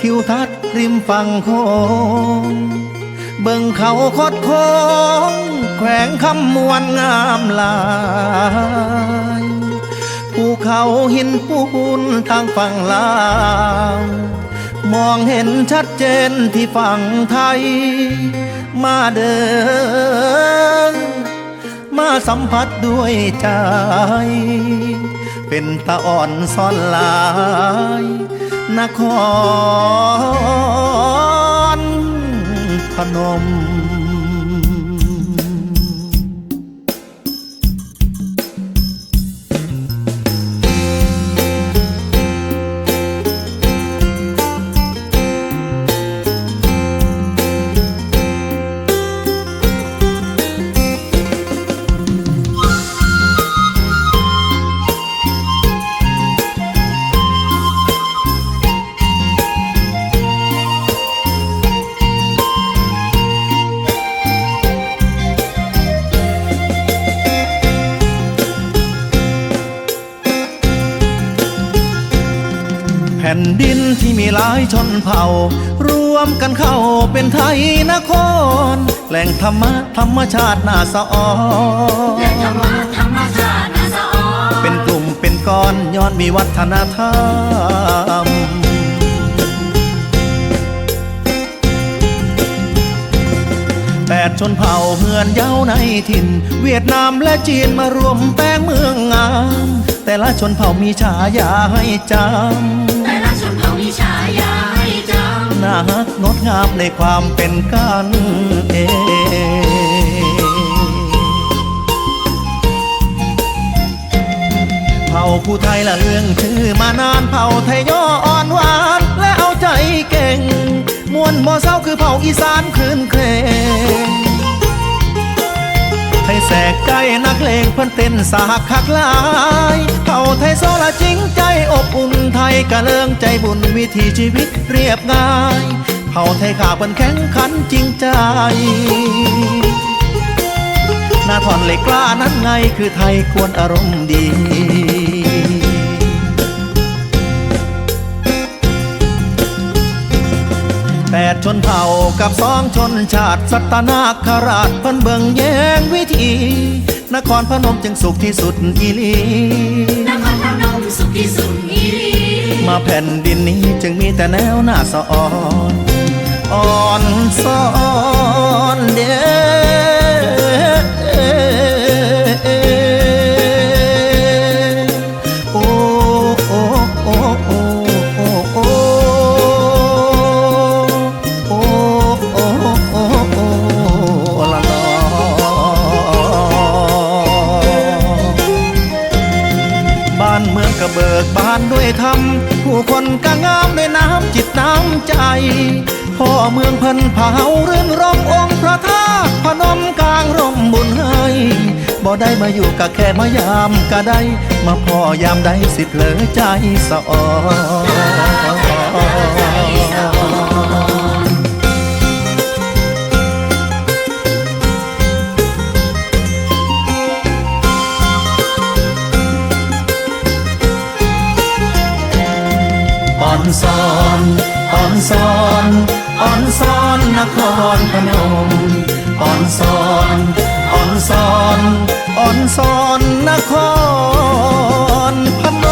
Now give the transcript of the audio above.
ทิวทัศน์ริมฝั่งโค้งเบิ่งเขาคดโค้งแขวงคำมวนงามหลายภูเขาหินปูนทางฝั่งลาวมองเห็นชัดเจนที่ฝั่งไทย มาเดินมาสัมผัสด้วยใจ เป็นตาอ่อนซ่อนลาย นครพนม ผ่นดินที่มีหลายชนเผ่า รวมกันเข้าเป็นไทยนคร แหล่งธรรมะธรรมชาติน่าสะออนและธรรมะธรรมชาตินาสะออนเป็นกลุ่มเป็นก้อนย้อนมีวัฒนธรรมแปดชนเผ่าเฮือนเย้าในถิ่น เวียดนามและจีนมารวมแป้งเมืองงาม แต่ละชนเผ่ามีฉายาให้จำ กงดงามในความเป็นกันเองเผ่าผู้ไทยละเรื่องชื่อมานานเผ่าไทยย่ออ่อนหวาน และเอาใจเก่ง มวนบ่เศร้าคือเผ่าอีสานคืนเครงไทยแสกใจนักเลงเพิ่นเต้นสาคักหลาย เผ่าไทยโซละจริงใจ อบอุ่นไทยกะเลิงใจบุญวิถีชีวิตเรียบง่าย เผ่าไทยขาเพิ่นแข็งขันจริงใจหน้าทอนเหล็กกล้านั้นไงคือไทยควรอารมณ์ดีแปดชนเผ่ากับสองชนชาติสัตนาคราชเพิ่นเบิ่งแยงวิธี นครพนมจึงสุขที่สุดอีลีน ที่สุดอีลีมาแผ่นดินนี้จึงมีแต่แนวหน้าสะอ่อนอ่อนซ้อนเด้อ คำผู้คนก็งามในน้ำจิตน้ำใจพ่อเมืองเพิ่นเผาเรื่องรมองค์พระธาตุพนมกลางร่มบุญให้บ่ได้มาอยู่ก็แค่มายามก็ได้ มาพ่อยามใดสิเพลอใจสะออ อนซอนอ่อนซอนอ่อนซอนนครพนมอ่อนซอนอ่อนซอนอ่อนซอนนครพนม